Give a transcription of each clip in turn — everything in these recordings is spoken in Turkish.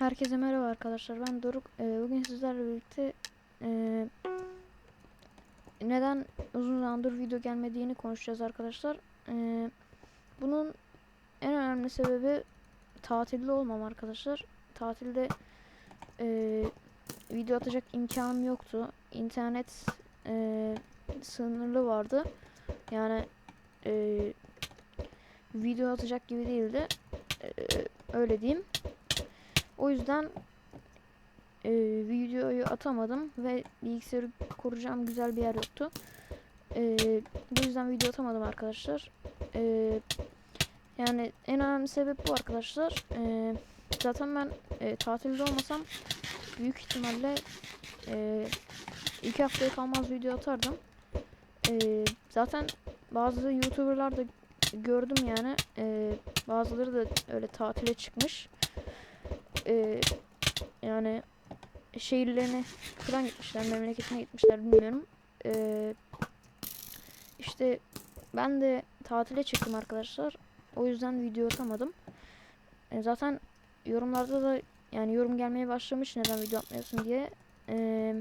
Herkese merhaba arkadaşlar. Ben Doruk. Ee, bugün sizlerle birlikte ee, neden uzun zamandır video gelmediğini konuşacağız arkadaşlar. Ee, bunun en önemli sebebi tatilde olmam arkadaşlar. Tatilde ee, video atacak imkanım yoktu. İnternet ee, sınırlı vardı. Yani ee, video atacak gibi değildi. Ee, öyle diyeyim. O yüzden e, videoyu atamadım ve bilgisayarı kuracağım güzel bir yer yoktu. E, bu yüzden video atamadım arkadaşlar. E, yani en önemli sebep bu arkadaşlar. E, zaten ben e, tatilde olmasam büyük ihtimalle e, iki haftaya kalmaz video atardım. E, zaten bazı youtuberlar da gördüm yani. E, bazıları da öyle tatile çıkmış. Ee, yani şehirlerine falan gitmişler, memleketine gitmişler bilmiyorum. Ee, işte ben de tatile çıktım arkadaşlar. O yüzden video atamadım. Ee, zaten yorumlarda da yani yorum gelmeye başlamış neden video atmıyorsun diye. Ee,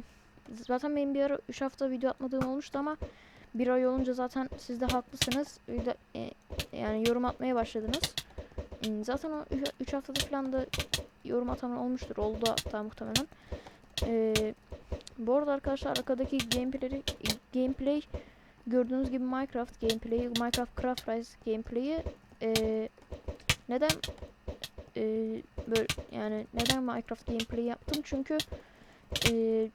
zaten benim bir ara 3 hafta video atmadığım olmuştu ama bir ay olunca zaten siz de haklısınız. Video, e, yani yorum atmaya başladınız. Hmm, Zaten o 3 haftada falan da yorum atan olmuştur. Oldu hatta muhtemelen. Ee, bu arada arkadaşlar arkadaki gameplay'i gameplay gördüğünüz gibi Minecraft gameplay'i Minecraft Craft Rise gameplay'i ee, neden ee, böyle yani neden Minecraft gameplay yaptım? Çünkü ee,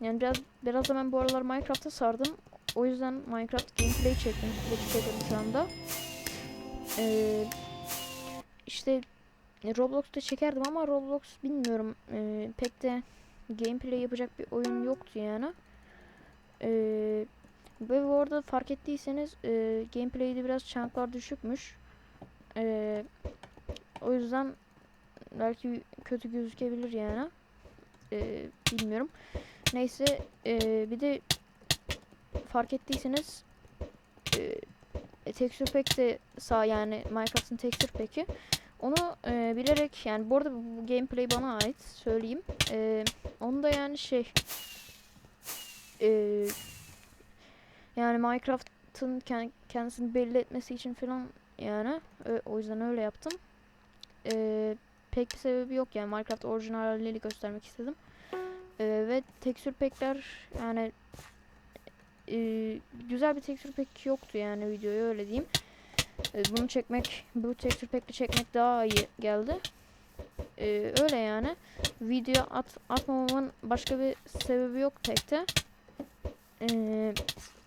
yani biraz biraz da ben bu aralar Minecraft'a sardım. O yüzden Minecraft gameplay çektim. Çekiyorum şu anda. Ee, işte e, Roblox'ta çekerdim ama Roblox bilmiyorum e, pek de gameplay yapacak bir oyun yoktu yani. E, ve bu arada fark ettiyseniz e, gameplay'de biraz chunklar düşükmüş. E, o yüzden belki kötü gözükebilir yani. E, bilmiyorum. Neyse e, bir de fark ettiyseniz e, texture pack de sağ yani Minecraft'ın texture pack'i onu e, bilerek yani bu arada bu, gameplay bana ait söyleyeyim. E, onu da yani şey e, yani Minecraft'ın kend, kendisini belli etmesi için falan yani ö, o yüzden öyle yaptım. E, pek bir sebebi yok yani Minecraft orijinal haliyle göstermek istedim. E, ve tekstür pack'ler yani e, güzel bir tekstür pack yoktu yani videoya öyle diyeyim. E, bunu çekmek, bu texture pack'le çekmek daha iyi geldi. E, öyle yani. Video at, atmamamın başka bir sebebi yok pek de. E,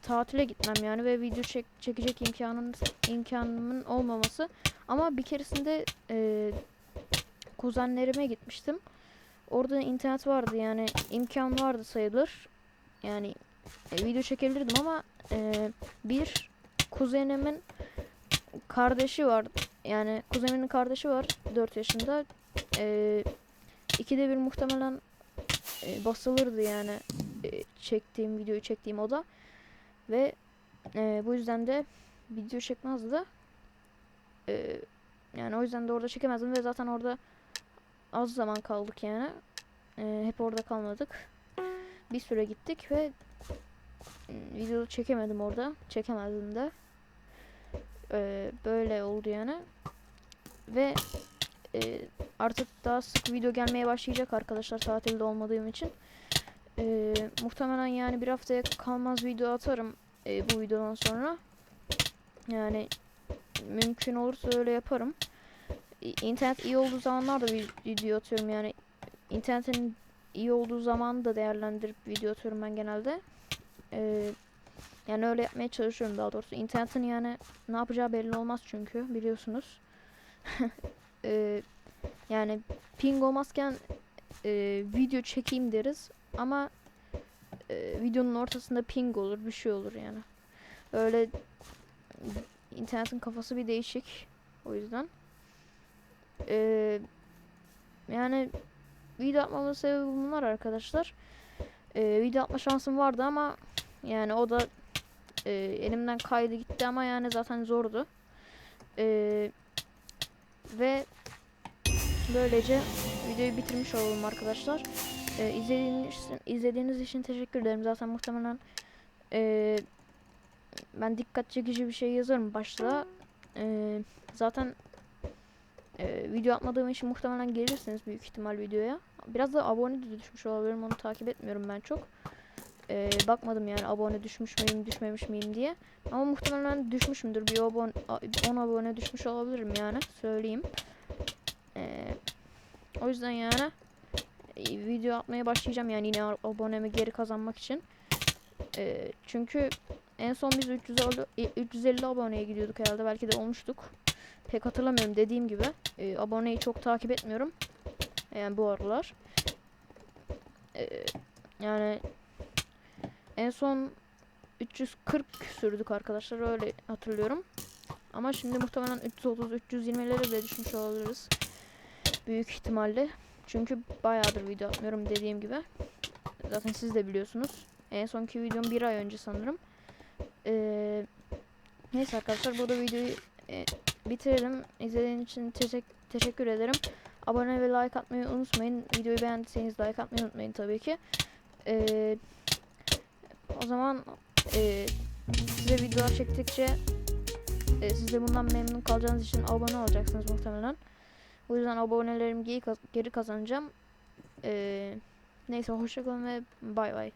tatile gitmem yani ve video çek, çekecek imkanın imkanımın olmaması. Ama bir keresinde e, kuzenlerime gitmiştim. Orada internet vardı yani imkan vardı sayılır. Yani e, video çekebilirdim ama e, bir kuzenimin kardeşi var. Yani kuzenimin kardeşi var 4 yaşında. Ee, ikide bir muhtemelen e, basılırdı yani e, çektiğim videoyu çektiğim oda. Ve e, bu yüzden de video çekmezdi. E, yani o yüzden de orada çekemezdim ve zaten orada az zaman kaldık yani. E, hep orada kalmadık. Bir süre gittik ve e, video çekemedim orada. Çekemezdim de e, böyle oldu yani. Ve e, artık daha sık video gelmeye başlayacak arkadaşlar tatilde olmadığım için. E, muhtemelen yani bir haftaya kalmaz video atarım e, bu videodan sonra. Yani mümkün olursa öyle yaparım. İnternet iyi olduğu zamanlarda video atıyorum yani. internetin iyi olduğu zaman da değerlendirip video atıyorum ben genelde. Eee yani öyle yapmaya çalışıyorum daha doğrusu. İnternetin yani ne yapacağı belli olmaz çünkü biliyorsunuz. ee, yani ping olmazken e, video çekeyim deriz ama e, videonun ortasında ping olur bir şey olur yani. Öyle internetin kafası bir değişik o yüzden. Ee, yani video atmamın sebebi bunlar arkadaşlar. Ee, video atma şansım vardı ama yani o da e, elimden kaydı gitti ama yani zaten zordu. E, ve böylece videoyu bitirmiş olalım arkadaşlar. Ee, izlediğiniz, izlediğiniz için teşekkür ederim. Zaten muhtemelen ee, ben dikkat çekici bir şey yazarım başta. Ee, zaten ee, video atmadığım için muhtemelen gelirsiniz büyük ihtimal videoya. Biraz da abone de düşmüş olabilirim. Onu takip etmiyorum ben çok. Ee, bakmadım yani abone düşmüş müyüm düşmemiş miyim diye. Ama muhtemelen düşmüşümdür. Bir abone, 10 abone düşmüş olabilirim yani. Söyleyeyim. Ee, o yüzden yani e, video atmaya başlayacağım yani yine abonemi geri kazanmak için. Ee, çünkü en son biz 350, e, 350 aboneye gidiyorduk herhalde. Belki de olmuştuk. Pek hatırlamıyorum dediğim gibi. E, aboneyi çok takip etmiyorum. Yani bu aralar. Ee, yani en son 340 sürdük arkadaşlar öyle hatırlıyorum. Ama şimdi muhtemelen 330-320'lere bile düşmüş olabiliriz. Büyük ihtimalle. Çünkü bayağıdır video atmıyorum dediğim gibi. Zaten siz de biliyorsunuz. En sonki videom bir ay önce sanırım. Ee, neyse arkadaşlar burada videoyu e, bitirelim. İzlediğiniz için teşek teşekkür ederim. Abone ve like atmayı unutmayın. Videoyu beğendiyseniz like atmayı unutmayın tabii ki. Ee, o zaman e, size videolar çektikçe e, siz de bundan memnun kalacağınız için abone olacaksınız muhtemelen. O yüzden abonelerimi geri, kaz- geri kazanacağım. Ee, neyse hoşçakalın ve bay bay.